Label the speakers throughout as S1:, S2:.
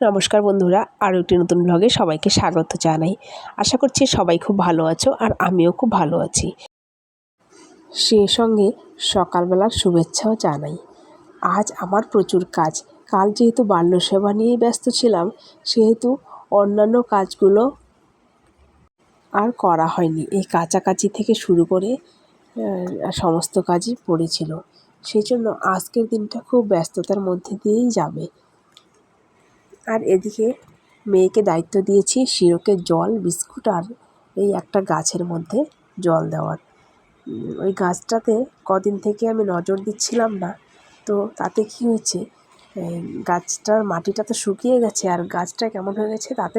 S1: নমস্কার বন্ধুরা, আরও একটি নতুন ব্লগে সবাইকে স্বাগত জানাই। আশা করছি সবাই খুব ভালো আছো আর আমিও খুব ভালো আছি। সে সঙ্গে সকালবেলার শুভেচ্ছাও জানাই। আজ আমার প্রচুর কাজ। কাল যেহেতু বাল্য সেবা নিয়েই ব্যস্ত ছিলাম, সেহেতু অন্যান্য কাজগুলো আর করা হয়নি। এই কাছাকাছি থেকে শুরু করে সমস্ত কাজই পড়েছিল। সেই জন্য আজকের দিনটা খুব ব্যস্ততার মধ্যে দিয়েই যাবে। আর এদিকে মেয়েকে দায়িত্ব দিয়েছি শিরোকে জল, বিস্কুট আর এই একটা গাছের মধ্যে জল দেওয়ার। ওই গাছটাতে কদিন থেকে আমি নজর দিচ্ছিলাম না। তো তাতে কি হয়েছে? গাছটার মাটিটা তো শুকিয়ে গেছে আর গাছটা কেমন হয়ে গেছে তাতে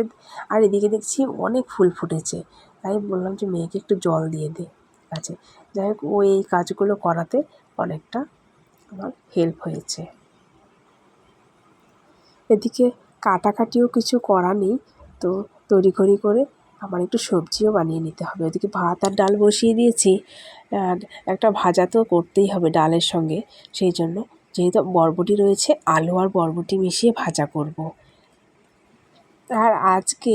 S1: আর এদিকে দেখছি অনেক ফুল ফুটেছে। তাই বললাম যে মেয়েকে একটু জল দিয়ে দে। গাছে যাই হোক, ও এই কাজগুলো করাতে অনেকটা আমার হেল্প হয়েছে। এদিকে কাটাকাটিও কিছু করা নেই। তো তড়িঘড়ি করে আমার একটু সবজিও বানিয়ে নিতে হবে। ওদিকে ভাত আর ডাল বসিয়ে দিয়েছি। আর একটা ভাজা তো করতেই হবে ডালের সঙ্গে। সেই জন্য যেহেতু বরবটি রয়েছে, আলু আর বরবটি মিশিয়ে ভাজা করব। আর আজকে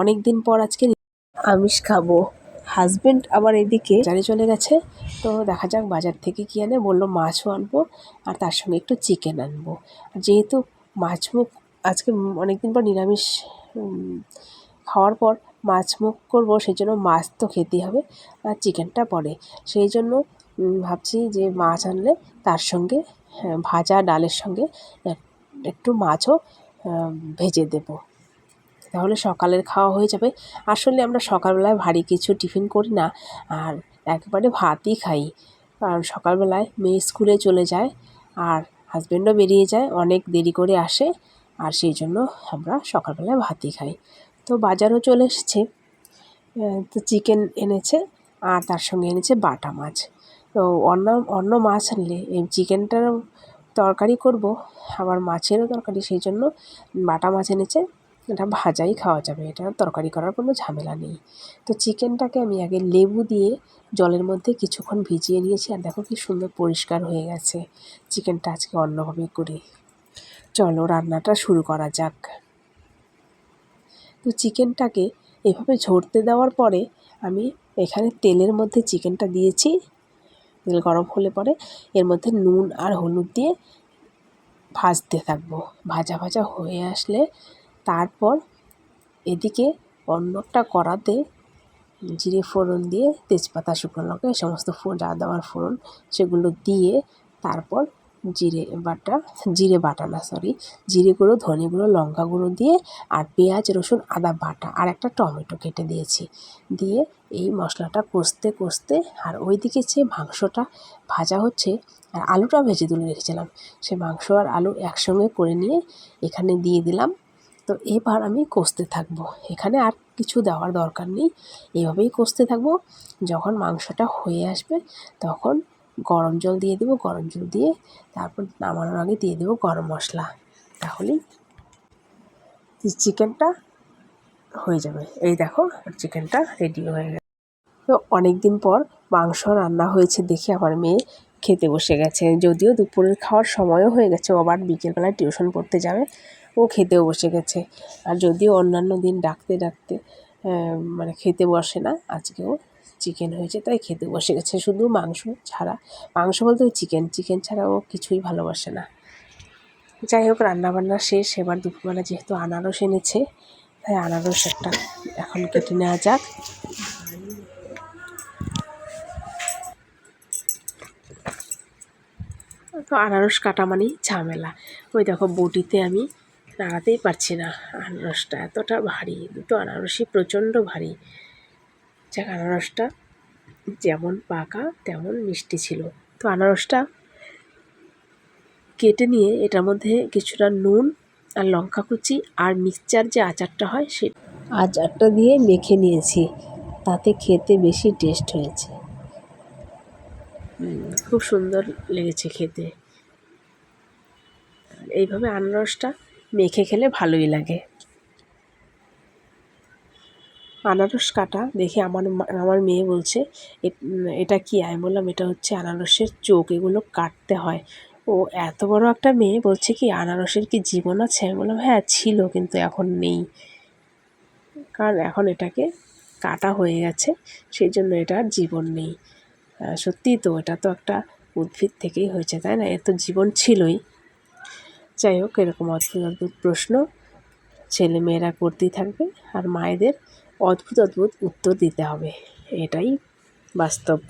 S1: অনেক দিন পর আজকে আমিষ খাব। হাজবেন্ড আবার এদিকে বাজারে চলে গেছে। তো দেখা যাক বাজার থেকে কী আনে। বলল মাছও আনব আর তার সঙ্গে একটু চিকেন আনব। যেহেতু মাছ মুখ আজকে অনেক দিন পর নিরামিষ খাওয়ার পর মাছ মুখ করব সেই জন্য মাছ তো খেতেই হবে আর চিকেনটা পরে। সেই জন্য ভাবছি যে মাছ আনলে তার সঙ্গে হ্যাঁ, ভাজা ডালের সঙ্গে এক- একটু মাছও ভেজে দেবো। তাহলে সকালের খাওয়া হয়ে যাবে। আসলে আমরা সকালবেলায় ভারী কিছু টিফিন করি না আর একেবারে ভাতই খাই। কারণ সকালবেলায় মেয়ে স্কুলে চলে যায় আর হাজব্যান্ডও বেরিয়ে যায় অনেক দেরি করে আসে আর সেই জন্য আমরা সকালবেলায় ভাতই খাই। তো বাজারও চলে এসেছে। তো চিকেন এনেছে আর তার সঙ্গে এনেছে বাটা মাছ। তো অন্য অন্য মাছ আনলে এই চিকেনটার তরকারি করব, আবার মাছেরও তরকারি, সেই জন্য বাটা মাছ এনেছে। এটা ভাজাই খাওয়া যাবে, এটা তরকারি করার কোনো ঝামেলা নেই। তো চিকেনটাকে আমি আগে লেবু দিয়ে জলের মধ্যে কিছুক্ষণ ভিজিয়ে নিয়েছি, আর দেখো কি সুন্দর পরিষ্কার হয়ে গেছে। চিকেনটা আজকে অন্যভাবে করি চলো রান্নাটা শুরু করা যাক। তো চিকেনটাকে এভাবে ঝরতে দেওয়ার পরে আমি এখানে তেলের মধ্যে চিকেনটা দিয়েছি। তেল গরম হলে পরে এর মধ্যে নুন আর হলুদ দিয়ে ভাজতে থাকব। ভাজা ভাজা হয়ে আসলে তারপর এদিকে অন্য একটা কড়াতে জিরে ফোড়ন দিয়ে তেজপাতা শুকনো লঙ্কা এই সমস্ত ফোড়ন, যা দেওয়ার ফোড়ন সেগুলো দিয়ে তারপর জিরে বাটা জিরে বাটা না সরি জিরে গুঁড়ো, ধনে গুঁড়ো, লঙ্কা গুঁড়ো দিয়ে আর পেঁয়াজ, রসুন, আদা বাটা আর একটা টমেটো কেটে দিয়েছি। দিয়ে এই মশলাটা কষতে কষতে আর ওইদিকে যে মাংসটা ভাজা হচ্ছে আর আলুটা ভেজে তুলে রেখেছিলাম, সে মাংস আর আলু একসঙ্গে করে নিয়ে এখানে দিয়ে দিলাম। তো এবার আমি কষতে থাকব। এখানে আর কিছু দেওয়ার দরকার নেই। এভাবেই কষতে থাকব। যখন মাংসটা হয়ে আসবে তখন গরম জল দিয়ে দেবো, গরম জল দিয়ে তারপর নামানোর আগে দিয়ে দেবো গরম মশলা। তাহলেই চিকেনটা হয়ে যাবে। এই দেখো, চিকেনটা রেডি হয়ে গেছে। তো অনেক দিন পর মাংস রান্না হয়েছে দেখে আমার মেয়ে খেতে বসে গেছে। যদিও দুপুরের খাওয়ার সময়ও হয়ে গেছে আবার বিকেলবেলায় টিউশন পড়তে যাবে, ও খেতেও বসে গেছে। আর যদিও অন্যান্য দিন ডাকতে ডাকতে মানে খেতে বসে না, আজকেও চিকেন হয়েছে, তাই খেতে বসে গেছে। শুধু মাংস ছাড়া, মাংস বলতে ওই চিকেন চিকেন ছাড়া ও কিছুই ভালোবাসে না। যাই হোক, রান্নাবান্না শেষ। এবার দুপুরবেলা যেহেতু আনারস এনেছে, তাই আনারস একটা এখন কেটে নেওয়া যাক। তো আনারস কাটা মানেই ঝামেলা। ওই দেখো, বটিতে আমি নাড়াতেই পারছি না আনারসটা। এতটা ভারী, দুটো আনারসই প্রচণ্ড ভারী। যাক আনারসটা যেমন পাকা, তেমন মিষ্টি ছিল। তো আনারসটা কেটে নিয়ে এটার মধ্যে কিছুটা নুন আর লঙ্কা কুচি আর মিক্সচার যে আচারটা হয় সে আচারটা দিয়ে মেখে নিয়েছি। তাতে খেতে বেশি টেস্ট হয়েছে। খুব সুন্দর লেগেছে খেতে। এইভাবে আনারসটা মেখে খেলে ভালোই লাগে। আনারস কাটা। দেখে আমার আমার মেয়ে বলছে, "এ- এটা কি? আমি বললাম, এটা হচ্ছে আনারসের চোখ, এগুলো কাটতে হয়। ও এত বড় একটা মেয়ে বলছে কি, আনারসের কি জীবন আছে? আমি বললাম হ্যাঁ ছিল কিন্তু এখন নেই। কারণ এখন এটাকে কাটা হয়ে গেছে, সেই জন্য এটার জীবন নেই। সত্যিই তো এটা তো একটা উদ্ভিদ থেকেই হয়েছে, তাই না? এর তো জীবন ছিলই। যাই হোক, এরকম অদ্ভুত অদ্ভুত প্রশ্ন। ছেলে মেয়েরা করতেই থাকবে আর মায়েদের অদ্ভুত অদ্ভুত উত্তর দিতে হবে। এটাই বাস্তব।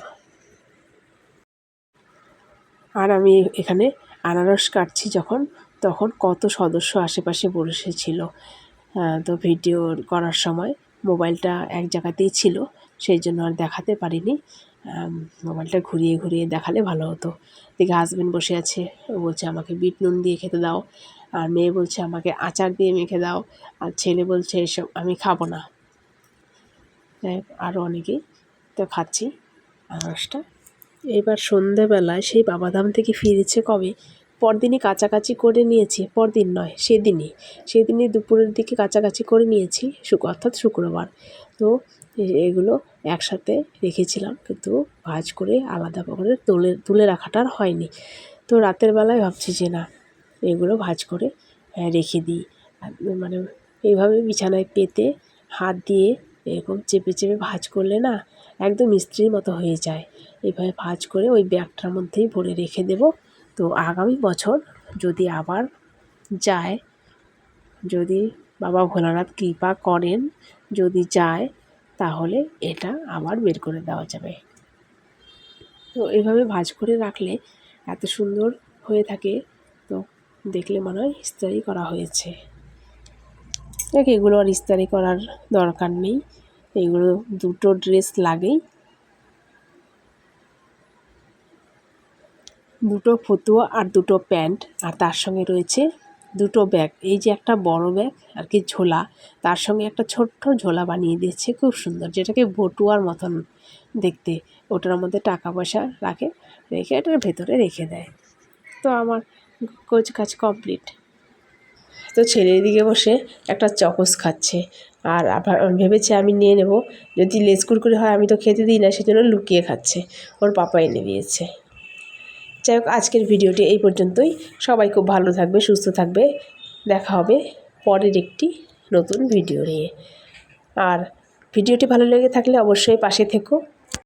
S1: আর আমি এখানে আনারস কাটছি যখন, তখন কত সদস্য আশেপাশে বসেছিল তো ভিডিও করার সময় মোবাইলটা এক জায়গাতেই ছিল, সেই জন্য আর দেখাতে পারিনি। মোবাইলটা ঘুরিয়ে ঘুরিয়ে দেখালে ভালো হতো। দেখে হাজব্যান্ড বসে আছে, ও বলছে, আমাকে বিট নুন দিয়ে খেতে দাও। আর মেয়ে বলছে, আমাকে আচার দিয়ে মেখে দাও। আর ছেলে বলছে, এসব আমি খাব না। যাই আরও অনেকেই তো খাচ্ছি আনারসটা। এবার সন্ধেবেলায় সেই বাবাধাম থেকে ফিরেছে কবে? পরদিনই কাছাকাছি করে নিয়েছি, পরদিন নয়, সেদিনই। সেদিনই দুপুরের দিকে কাছাকাছি করে নিয়েছি অর্থাৎ শুক্রবার। তো এগুলো একসাথে রেখেছিলাম, কিন্তু ভাজ করে আলাদা করে তুলে তুলে রাখাটা আর হয়নি। তো রাতের বেলায় ভাবছি যে না এগুলো ভাজ করে রেখে দিই। মানে এইভাবে বিছানায় পেতে হাত দিয়ে এরকম চেপে চেপে ভাজ করলে না একদম মিস্ত্রির মতো হয়ে যায়। এইভাবে ভাজ করে ওই ব্যাগটার মধ্যেই ভরে রেখে দেব। তো আগামী বছর যদি আবার যায়, যদি বাবা ভোলানাথ কৃপা করেন, যদি যায়, তাহলে এটা আবার বের করে দেওয়া যাবে। তো এভাবে ভাজ করে রাখলে এত সুন্দর হয়ে থাকে। দেখলে মনে হয় ইস্তারি করা হয়েছে। দেখ, এগুলো আর ইস্তারি করার দরকার নেই। এগুলো দুটো ড্রেস লাগেই। দুটো ফতুয়া আর দুটো প্যান্ট। আর তার সঙ্গে রয়েছে দুটো ব্যাগ। এই যে একটা বড় ব্যাগ আর কি ঝোলা, তার সঙ্গে একটা ছোট্ট ঝোলা বানিয়ে দিয়েছে খুব সুন্দর। যেটাকে বটুয়ার মতন দেখতে। ওটার মধ্যে টাকা পয়সা রাখে, রেখে এটার ভেতরে রেখে দেয়। তো আমার কোচ কাজ কমপ্লিট। তো ছেলে দিকে বসে একটা চকস খাচ্ছে। আর আবার ভেবেছে আমি নিয়ে নেব। যদি লেস কুরকুরে হয়, আমি তো খেতে দিই না, সেজন্য লুকিয়ে খাচ্ছে। ওর পাপা এনে দিয়েছে। যাই হোক, আজকের ভিডিওটি এই পর্যন্তই। সবাই খুব ভালো থাকবে, সুস্থ থাকবে। দেখা হবে পরের একটি নতুন ভিডিও নিয়ে। আর ভিডিওটি ভালো লেগে থাকলে অবশ্যই পাশে থেকো।